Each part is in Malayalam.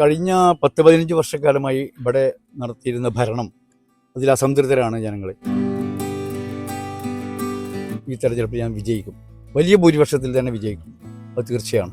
കഴിഞ്ഞ പത്ത് പതിനഞ്ച് വർഷക്കാലമായി ഇവിടെ നടത്തിയിരുന്ന ഭരണം അതിൽ അസംതൃപ്തരാണ് ജനങ്ങൾ ഈ തെരഞ്ഞെടുപ്പിൽ ഞാൻ വിജയിക്കും. വലിയ ഭൂരിപക്ഷത്തിൽ തന്നെ വിജയിക്കും. അത് തീർച്ചയാണ്.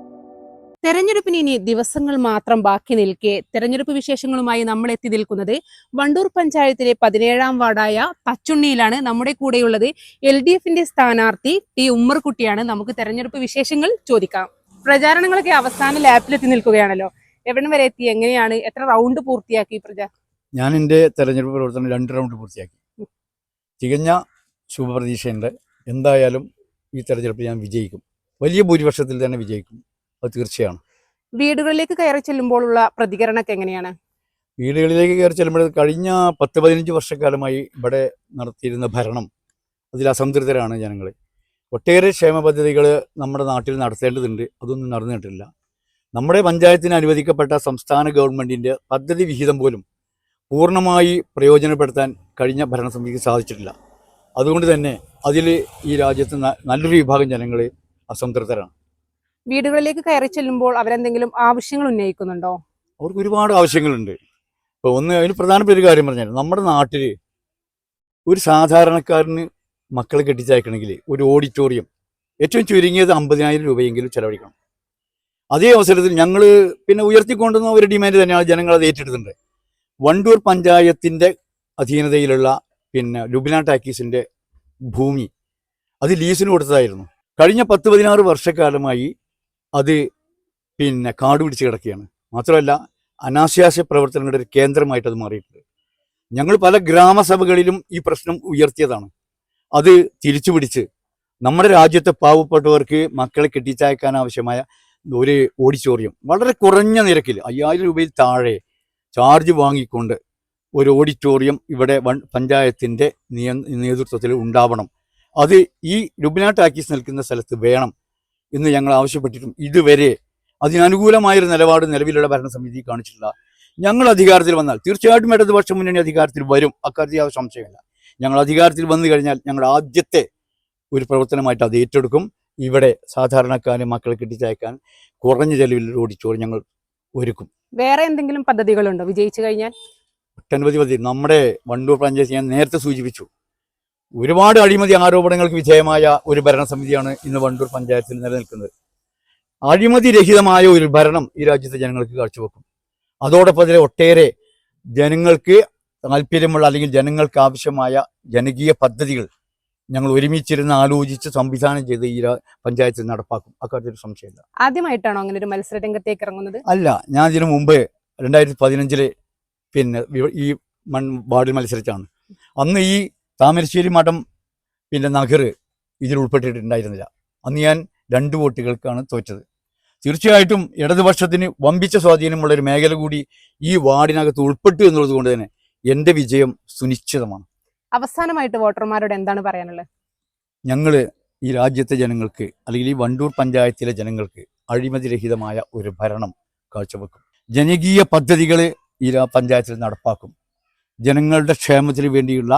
തെരഞ്ഞെടുപ്പിന് ഇനി ദിവസങ്ങൾ മാത്രം ബാക്കി നിൽക്കെ തെരഞ്ഞെടുപ്പ് വിശേഷങ്ങളുമായി നമ്മൾ എത്തി നിൽക്കുന്നത് വണ്ടൂർ പഞ്ചായത്തിലെ പതിനേഴാം വാർഡായ തച്ചുണ്ണിയിലാണ്. നമ്മുടെ കൂടെയുള്ളത് എൽ ഡി എഫിന്റെ സ്ഥാനാർത്ഥി ടി ഉമ്മർകുട്ടിയാണ്. നമുക്ക് തെരഞ്ഞെടുപ്പ് വിശേഷങ്ങൾ ചോദിക്കാം. പ്രചാരണങ്ങളൊക്കെ അവസാന ലാപ്പിലെത്തി നിൽക്കുകയാണല്ലോ. എവിടെ വരെ എത്തി? എങ്ങനെയാണ്? എത്ര റൗണ്ട് പൂർത്തിയാക്കി പ്രചാ ഞാൻ എന്റെ തെരഞ്ഞെടുപ്പ് പ്രവർത്തനം രണ്ട് റൗണ്ട് പൂർത്തിയാക്കി. തികഞ്ഞ ശുഭപ്രതീക്ഷയുണ്ട്. എന്തായാലും ഈ തെരഞ്ഞെടുപ്പ് ഞാൻ വിജയിക്കും. വലിയ ഭൂരിപക്ഷത്തിൽ തന്നെ വിജയിക്കും. അത് തീർച്ചയാണ്. വീടുകളിലേക്ക് കയറി ചെല്ലുമ്പോഴുള്ള പ്രതികരണമൊക്കെ എങ്ങനെയാണ്? വീടുകളിലേക്ക് കയറി ചെല്ലുമ്പോൾ കഴിഞ്ഞ പത്ത് പതിനഞ്ച് വർഷക്കാലമായി ഇവിടെ നടത്തിയിരുന്ന ഭരണം അതിൽ അസംതൃപ്തരാണ് ജനങ്ങൾ. ഒട്ടേറെ ക്ഷേമ പദ്ധതികൾ നമ്മുടെ നാട്ടിൽ നടത്തേണ്ടതുണ്ട് അതൊന്നും നടന്നിട്ടില്ല നമ്മുടെ പഞ്ചായത്തിന് അനുവദിക്കപ്പെട്ട സംസ്ഥാന ഗവൺമെന്റിന്റെ പദ്ധതി വിഹിതം പോലും പൂർണമായി പ്രയോജനപ്പെടുത്താൻ കഴിഞ്ഞ ഭരണസമിതിക്ക് സാധിച്ചിട്ടില്ല. അതുകൊണ്ട് തന്നെ അതിൽ ഈ രാജ്യത്ത് നല്ലൊരു വിഭാഗം ജനങ്ങൾ അസംതൃപ്തരാണ്. വീടുകളിലേക്ക് കയറി ചെല്ലുമ്പോൾ അവരെന്തെങ്കിലും ആവശ്യങ്ങൾ ഉന്നയിക്കുന്നുണ്ടോ? അവർക്ക് ഒരുപാട് ആവശ്യങ്ങളുണ്ട്. ഇപ്പോൾ ഒന്ന് അതിന് പ്രധാനപ്പെട്ട ഒരു കാര്യം പറഞ്ഞാൽ നമ്മുടെ നാട്ടിൽ ഒരു സാധാരണക്കാരന് മക്കളെ കെട്ടിച്ചയക്കണമെങ്കിൽ ഒരു ഓഡിറ്റോറിയം ഏറ്റവും ചുരുങ്ങിയത് അമ്പതിനായിരം രൂപയെങ്കിലും ചെലവഴിക്കണം. അതേ അവസരത്തിൽ ഞങ്ങൾ പിന്നെ ഉയർത്തിക്കൊണ്ടുവന്ന ഒരു ഡിമാൻഡ് തന്നെയാണ് ജനങ്ങൾ അത് ഏറ്റെടുത്തിട്ടുണ്ട്. വണ്ടൂർ പഞ്ചായത്തിന്റെ അധീനതയിലുള്ള പിന്നെ ലുബിന ടാക്കീസിന്റെ ഭൂമി അത് ലീസിന് കൊടുത്തതായിരുന്നു. കഴിഞ്ഞ പത്ത് പതിനാറ് വർഷക്കാലമായി അത് പിന്നെ കാട് പിടിച്ച് കിടക്കുകയാണ്. മാത്രമല്ല അനാശാസ്യ പ്രവർത്തനങ്ങളുടെ ഒരു കേന്ദ്രമായിട്ട് അത് മാറിയിട്ടുണ്ട്. ഞങ്ങൾ പല ഗ്രാമസഭകളിലും ഈ പ്രശ്നം ഉയർത്തിയതാണ്. അത് തിരിച്ചു പിടിച്ച് നമ്മുടെ രാജ്യത്തെ പാവപ്പെട്ടവർക്ക് മക്കളെ കെട്ടിച്ചയക്കാൻ ആവശ്യമായ ഒരു ഓഡിറ്റോറിയം വളരെ കുറഞ്ഞ നിരക്കിൽ അയ്യായിരം രൂപയിൽ താഴെ ചാർജ് വാങ്ങിക്കൊണ്ട് ഒരു ഓഡിറ്റോറിയം ഇവിടെ വൺ പഞ്ചായത്തിന്റെ നേതൃത്വത്തിൽ ഉണ്ടാവണം. അത് ഈ ലുബിന ടാക്കീസ് നിൽക്കുന്ന സ്ഥലത്ത് വേണം. എന്ന് ഞങ്ങൾ ആവശ്യപ്പെട്ടിട്ടും ഇതുവരെ അതിനനുകൂലമായൊരു നിലപാട് നിലവിലുള്ള ഭരണസമിതി കാണിച്ചിട്ടില്ല. ഞങ്ങൾ അധികാരത്തിൽ വന്നാൽ തീർച്ചയായിട്ടും ഇടതുപക്ഷ മുന്നണി അധികാരത്തിൽ വരും. അക്കാര്യത്തിൽ യാതൊരു സംശയമില്ല ഞങ്ങൾ അധികാരത്തിൽ വന്നു കഴിഞ്ഞാൽ ഞങ്ങൾ ആദ്യത്തെ ഒരു പ്രവർത്തനമായിട്ട് അത് ഏറ്റെടുക്കും. ഇവിടെ സാധാരണക്കാരെ മക്കളെ കെട്ടിച്ചയക്കാൻ കുറഞ്ഞ ചെലവിൽ ഓടിച്ചോറ് ഞങ്ങൾ ഒരുക്കും. വേറെ എന്തെങ്കിലും പദ്ധതികളുണ്ടോ? വിജയിച്ചു കഴിഞ്ഞാൽ? ഒട്ടനവധി പദ്ധതി. നമ്മുടെ വണ്ടൂർ പഞ്ചായത്ത് ഞാൻ നേരത്തെ സൂചിപ്പിച്ചു. ഒരുപാട് അഴിമതി ആരോപണങ്ങൾക്ക് വിധേയമായ ഒരു ഭരണസമിതിയാണ് ഇന്ന് വണ്ടൂർ പഞ്ചായത്തിൽ നിലനിൽക്കുന്നത്. അഴിമതി രഹിതമായ ഒരു ഭരണം ഈ രാജ്യത്തെ ജനങ്ങൾക്ക് കാഴ്ചവെക്കും. അതോടൊപ്പം തന്നെ ഒട്ടേറെ ജനങ്ങൾക്ക് താല്പര്യമുള്ള അല്ലെങ്കിൽ ജനങ്ങൾക്ക് ആവശ്യമായ ജനകീയ പദ്ധതികൾ ഞങ്ങൾ ഒരുമിച്ചിരുന്ന് ആലോചിച്ച് സംവിധാനം ചെയ്ത് ഈ പഞ്ചായത്തിൽ നടപ്പാക്കും. അക്കാര്യത്തിൽ സംശയമില്ല. ആദ്യമായിട്ടാണോ അങ്ങനെ ഒരു മത്സര രംഗത്തേക്ക് ഇറങ്ങുന്നത്? അല്ല ഞാൻ ഇതിനു മുമ്പ് രണ്ടായിരത്തി പതിനഞ്ചിൽ പിന്നെ ഈ മൺ വാർഡിൽ മത്സരിച്ചാണ്. അന്ന് ഈ താമരശ്ശേരി മഠം പിന്നെ നഗർ ഇതിൽ ഉൾപ്പെട്ടിട്ടുണ്ടായിരുന്നില്ല. അന്ന് ഞാൻ രണ്ട് വോട്ടുകൾക്കാണ് തോറ്റത്. തീർച്ചയായിട്ടും ഇടതുപക്ഷത്തിന് വമ്പിച്ച സ്വാധീനമുള്ള ഒരു മേഖല കൂടി ഈ വാർഡിനകത്ത് ഉൾപ്പെട്ടു എന്നുള്ളത് കൊണ്ട് തന്നെ എന്റെ വിജയം സുനിശ്ചിതമാണ്. അവസാനമായിട്ട് വോട്ടർമാരോട് എന്താണ് പറയാനുള്ളത്? ഞങ്ങൾ ഈ രാജ്യത്തെ ജനങ്ങൾക്ക് അല്ലെങ്കിൽ ഈ വണ്ടൂർ പഞ്ചായത്തിലെ ജനങ്ങൾക്ക് അഴിമതിരഹിതമായ ഒരു ഭരണം കാഴ്ചവെക്കും. ജനകീയ പദ്ധതികൾ ഈ പഞ്ചായത്തിൽ നടപ്പാക്കും. ജനങ്ങളുടെ ക്ഷേമത്തിന് വേണ്ടിയുള്ള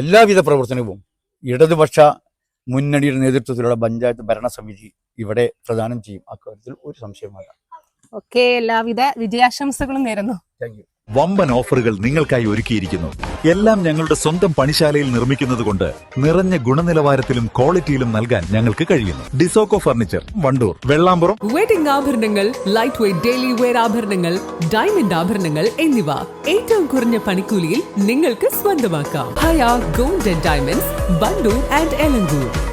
എല്ലാവിധ പ്രവർത്തനവും ഇടതുപക്ഷ മുന്നണിയുടെ നേതൃത്വത്തിലുള്ള പഞ്ചായത്ത് ഭരണസമിതി ഇവിടെ പ്രദാനം ചെയ്യും. അക്കാര്യത്തിൽ ഒരു സംശയമില്ല ഓക്കെ എല്ലാവിധ വിജയാശംസകളും നേരുന്നു. Thank you. വമ്പൻ ഓഫറുകൾ നിങ്ങൾക്കായി ഒരുക്കിയിരിക്കുന്നു. എല്ലാം ഞങ്ങളുടെ സ്വന്തം പണിശാലയിൽ നിർമ്മിക്കുന്നതുകൊണ്ട് നിറഞ്ഞ ഗുണനിലവാരത്തിലും ക്വാളിറ്റിയിലും നൽകാൻ ഞങ്ങൾക്ക് കഴിയുന്നു. ഡിസോക്കോ ഫർണിച്ചർ വണ്ടൂർ വെള്ളാമ്പുറം. വെഡിംഗ് ആഭരണങ്ങൾ ലൈറ്റ് വെയ്റ്റ് ഡെയിലി വെയർ ആഭരണങ്ങൾ ഡയമണ്ട് ആഭരണങ്ങൾ എന്നിവ ഏറ്റവും കുറഞ്ഞ പണിക്കൂലിയിൽ നിങ്ങൾക്ക് സ്വന്തമാക്കാം. Haya gold and diamonds Wandoor and Elankur.